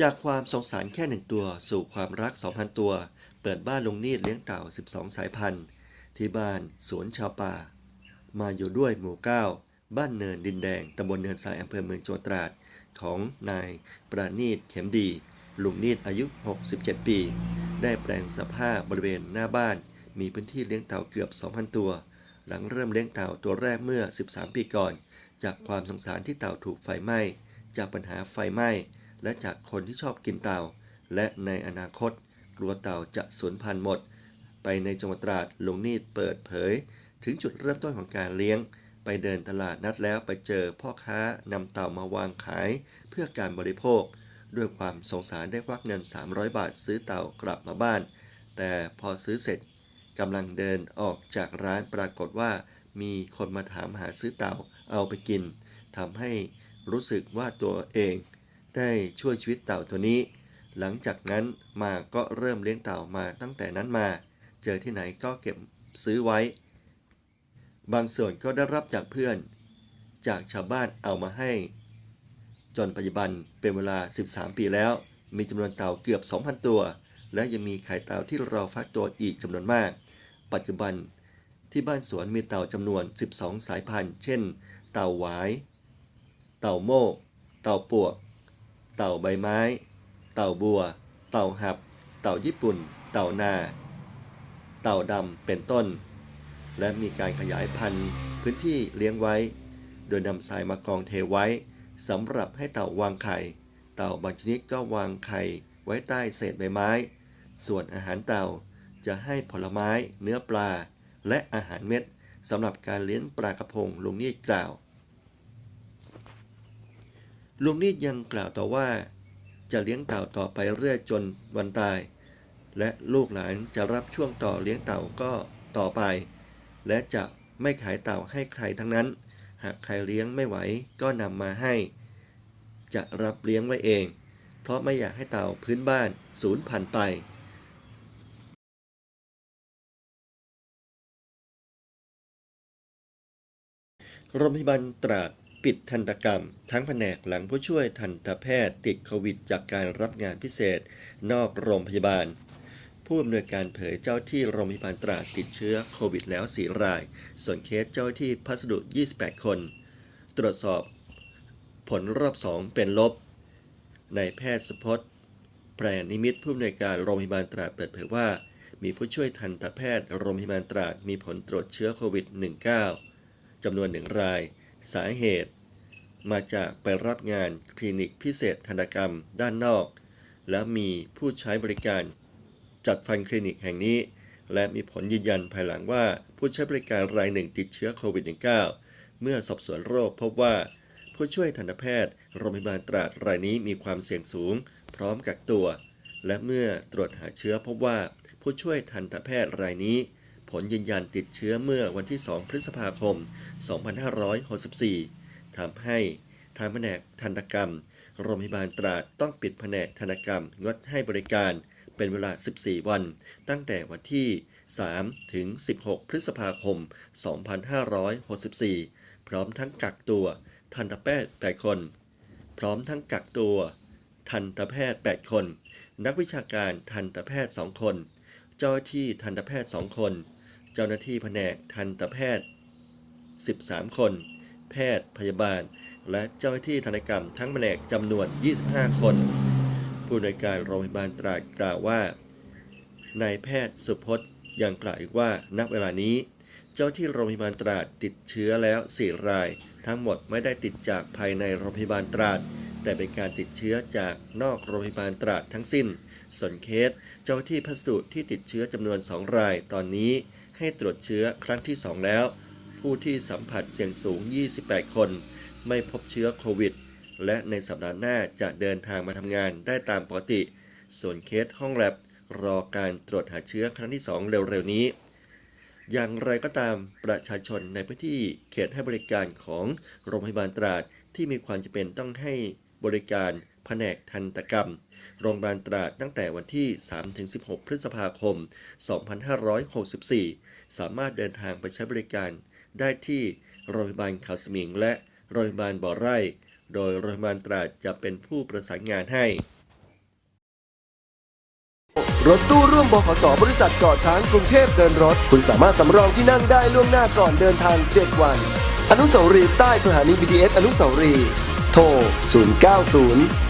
จากความสงสารแค่หนึ่งตัวสู่ความรัก 2,000 ตัว เปิดบ้านลงนีดเลี้ยงเต่า 12 สายพันธุ์ ที่บ้านสวนชาวป่า มาอยู่ด้วยหมู่ 9 บ้านเนินดินแดง ตำบลเนินทรายอำเภอเมืองจังหวัดตราด ของนายปราณีตเข็มดี ลุงนีดอายุ 67 ปี ได้แปลงสภาพบริเวณหน้าบ้าน มีพื้นที่เลี้ยงเต่าเกือบ 2,000 ตัว หลังเริ่มเลี้ยงเต่าตัวแรกเมื่อ 13 ปีก่อน จากความสงสารที่เต่าถูกไฟไหม้ จากปัญหาไฟไหม้ และจากคนที่ชอบกินเต่า และในอนาคตกลัวเต่าจะสูญพันธุ์หมด ไปในจังหวัดตราดลุงนีดเปิดเผย ถึงจุดเริ่มต้นของการเลี้ยง ไปเดินตลาดนัดแล้วไปเจอพ่อค้านำเต่ามาวางขายเพื่อการบริโภค ด้วยความสงสารได้ควักเงิน 300 บาทซื้อเต่ากลับมาบ้าน แต่พอซื้อเสร็จกำลังเดินออกจากร้านปรากฏว่า มีคนมาถามหาซื้อเต่าเอาไปกินทำให้รู้สึกว่าตัวเอง ได้ช่วยชีวิตเต่าตัวนี้ หลังจากนั้นมาก็เริ่มเลี้ยงเต่ามาตั้งแต่นั้นมา เจอที่ไหนก็เก็บซื้อไว้ บางส่วนก็ได้รับจากเพื่อน จากชาวบ้านเอามาให้ จนปัจจุบันเป็นเวลา 13 ปีแล้ว มีจำนวนเต่าเกือบ 2,000 ตัว และยังมีไข่เต่าที่เรอฟักตัวอีกจำนวนมาก ปัจจุบันที่บ้านสวนมีเต่าจำนวน 12 สายพันธุ์ เช่น เต่าหวาย เต่าโมกเต่าปวก เต่าใบไม้ เต่าบัว เต่าหับ เต่าญี่ปุ่น เต่านา เต่าดำเป็นต้น และมีการขยายพันธุ์พื้นที่เลี้ยงไว้ โดยนำทรายมากองเทไว้สำหรับให้เต่าวางไข่ เต่าบางชนิดก็วางไข่ไว้ใต้เศษใบไม้ ส่วนอาหารเต่าจะให้ผลไม้ เนื้อปลา และอาหารเม็ดสำหรับการเลี้ยงปลากระพงลุงนีดกล่าว ลุงนิดยังกล่าวต่อว่า จะเลี้ยงเต่าต่อไปเรื่อยจนวันตาย และลูกหลานจะรับช่วงต่อเลี้ยงเต่าก็ต่อไป และจะไม่ขายเต่าให้ใครทั้งนั้น หากใครเลี้ยงไม่ไหวก็นำมาให้ จะรับเลี้ยงไว้เอง เพราะไม่อยากให้เต่าพื้นบ้านสูญพันธุ์ไปโรงพยาบาลตราด ปิดทันตกรรม ทั้งแผนกหลังผู้ช่วยทันตแพทย์ติดโควิดจากการรับงานพิเศษ นอกโรงพยาบาล ผู้อำนวยการเผยเจ้าที่โรงพยาบาลตราดติดเชื้อโควิดแล้ว 4 ราย ส่วนเคสเจ้าที่พัสดุ 28 คน ตรวจสอบผลรอบ 2 เป็นลบ ในแพทย์สพจน์แปรนิมิตผู้อำนวยการโรงพยาบาลตราดเปิดเผยว่า มีผู้ช่วยทันตแพทย์โรงพยาบาลตราดมีผลตรวจเชื้อโควิด -19 จำนวนหนึ่งราย สาเหตุ มาจากไปรับงานคลินิกพิเศษทันกรรมด้านนอก และมีผู้ใช้บริการ จัดฟันคลินิกแห่งนี้ และมีผลยืนยันภายหลังว่าผู้ใช้บริการรายหนึ่งติดเชื้อโควิด -19 เมื่อสอบสวนโรคพบว่า ผู้ช่วยทันตแพทย์โรงพยาบาลตราดรายนี้มีความเสี่ยงสูง พร้อมกักตัว และเมื่อตรวจหาเชื้อพบว่าผู้ช่วยทันตแพทย์รายนี้ ผลยืนยันติดเชื้อเมื่อวันที่ 2 พฤษภาคม 2564ทำให้ทางแผนกทันตกรรม โรงพยาบาลตราดต้องปิดแผนกทันตกรรมงดให้บริการเป็นเวลา 14 วัน ตั้งแต่วันที่ 3 ถึง 16 พฤษภาคม 2564 พร้อมทั้งกักตัวทันตแพทย์ 8 คน พร้อมทั้งกักตัวทันตแพทย์ 8 คน นักวิชาการทันตแพทย์ 2 คน เจ้าหน้าที่ทันตแพทย์ 2 คน เจ้าหน้าที่แผนกทันตแพทย์ 13 คน แพทย์พยาบาล และเจ้าหน้าที่ทันตกรรมทั้งแผนกจำนวน 25 คน ผู้อำนวยการโรงพยาบาลตราดกล่าวว่านายแพทย์สุพจน์ยังกล่าวอีกว่าณเวลานี้ เจ้าที่โรงพยาบาลตราดติดเชื้อแล้ว 4 ราย ทั้งหมดไม่ได้ติดจากภายในโรงพยาบาลตราด แต่เป็นการติดเชื้อจากนอกโรงพยาบาลตราดทั้งสิ้น ส่วนเคส เจ้าหน้าที่พัสดุที่ติดเชื้อจำนวน 2 รายตอนนี้ ให้ตรวจเชื้อครั้งที่ 2 แล้ว ผู้ที่สัมผัสเสี่ยงสูง 28 คน ไม่พบเชื้อโควิด และในสัปดาห์หน้าจะเดินทางมาทำงานได้ตามปกติ ส่วนเคสห้องแลบรอการตรวจหาเชื้อครั้งที่ 2 เร็วๆนี้ อย่างไรก็ตามประชาชนในพื้นที่เขตให้บริการของโรงพยาบาลตราดที่มีความจำเป็นต้องให้บริการแผนกทันตกรรม โรงพยาบาลตราดตั้งแต่วันที่ 3-16 พฤษภาคม 2564 สามารถเดินทางไปใช้บริการ ได้ที่โรงพยาบาลเขาสมิง และโรงพยาบาลบ่อไร่ โดยโรงพยาบาลตราดจะเป็นผู้ประสานงานให้ รถตู้ร่วมบขสบริษัทเกาะช้างกรุงเทพเดินรถ คุณสามารถสำรองที่นั่งได้ล่วงหน้าก่อนเดินทาง 7 วัน อนุสาวรีย์ใต้สถานี BTS อนุสาวรีย์โทร 090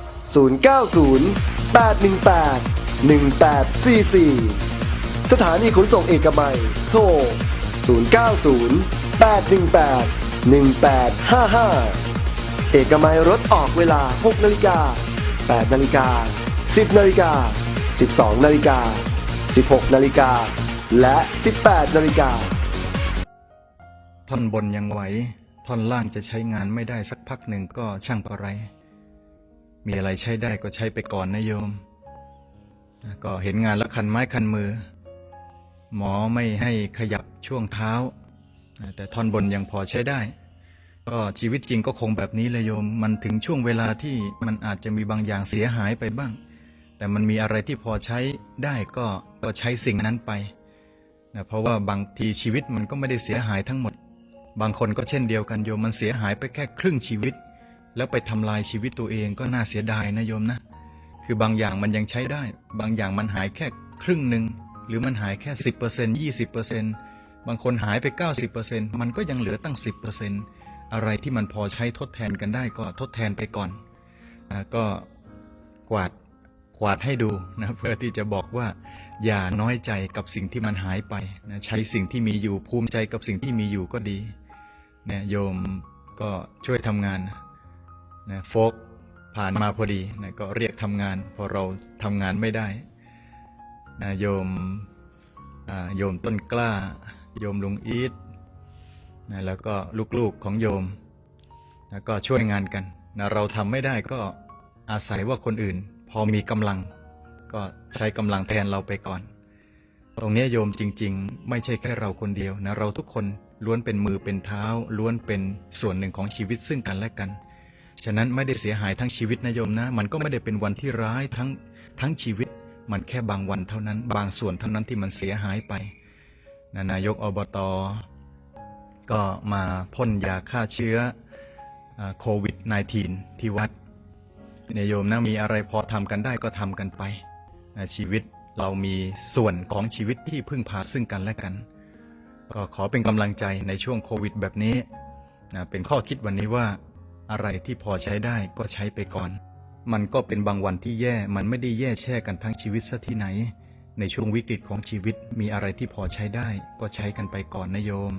090 818 1844 สถานีขนส่งเอกมัย โทร 090 818 1855 เอกมัยรถออกเวลา 6 นาฬิกา 8 นาฬิกา 10 นาฬิกา 12 นาฬิกา 16 นาฬิกา และ 18 นาฬิกา ท่อนบนยังไหว ท่อนล่างจะใช้งานไม่ได้สักพักหนึ่งก็ช่างประไร มีอะไรใช้ได้ก็ใช้ไปก่อนนะโยม ก็เห็นงานแล้วคันไม้คันมือ หมอไม่ให้ขยับช่วงเท้า แต่ท่อนบนยังพอใช้ได้ ก็ชีวิตจริงก็คงแบบนี้เลยโยม มันถึงช่วงเวลาที่มันอาจจะมีบางอย่างเสียหายไปบ้าง แต่มันมีอะไรที่พอใช้ได้ก็ก็ใช้สิ่งนั้นไปนะเพราะว่าบางทีชีวิตมันก็ไม่ได้เสียหายทั้งหมด บางคนก็เช่นเดียวกันโยมมันเสียหายไปแค่ครึ่งชีวิต แล้วไปทำลายชีวิตตัวเองก็น่าเสียดายนะโยมนะ คือบางอย่างมันยังใช้ได้ บางอย่างมันหายแค่ครึ่งหนึ่งหรือมันหายแค่สิบเปอร์เซ็นยี่สิบเปอร์เซ็นบางคนหายไปเก้าสิบเปอร์เซ็นมันก็ยังเหลือตั้งสิบเปอร์เซ็นอะไรที่มันพอใช้ทดแทนกันได้ก็ทดแทนไปก่อนนะก็กวาดกวาดให้ดูนะเพื่อที่จะบอกว่า อย่าน้อยใจกับสิ่งที่มันหายไปนะใช้สิ่งที่มีอยู่ภูมิใจกับสิ่งที่มีอยู่ก็ดีนี่ยโยมก็ช่วยทำงานนะ โฟกผ่านมาพอดีนะก็เรียกทำงาน พอเราทำงานไม่ได้นะโยมโยมต้นกล้า โยมลุงอีทนะแล้วก็ลูกๆของโยมนะก็ช่วยงานกันนะเราทำไม่ได้ก็อาศัยว่าคนอื่น พอมีกำลัง ก็ใช้กำลังแทนเราไปก่อน ตรงนี้โยมจริง ๆ ไม่ใช่แค่เราคนเดียวนะเราทุกคนล้วนเป็นมือเป็นเท้าล้วนเป็นส่วนหนึ่งของชีวิตซึ่งกันและกัน ฉะนั้นไม่ได้เสียหายทั้งชีวิตนะโยมนะ มันก็ไม่ได้เป็นวันที่ร้ายทั้งทั้งชีวิต มันแค่บางวันเท่านั้น บางส่วนเท่านั้นที่มันเสียหายไปนะนายกอบต ก็มาพ่นยาฆ่าเชื้อโควิด -19 ที่วัดนี่ยโยมนะมีอะไรพอทำกันได้ก็ทำกันไปนะชีวิตเรามีส่วนของชีวิตที่พึ่งพาซึ่งกันและกัน ก็ขอเป็นกำลังใจในช่วงโควิด แบบนี้นะเป็นข้อคิดวันนี้ว่า อะไรที่พอใช้ได้ก็ใช้ไปก่อน มันก็เป็นบางวันที่แย่มันไม่ได้แย่แช่กันทั้งชีวิตซะที่ไหน ในช่วงวิกฤตของชีวิตมีอะไรที่พอใช้ได้ก็ใช้กันไปก่อนนะโยม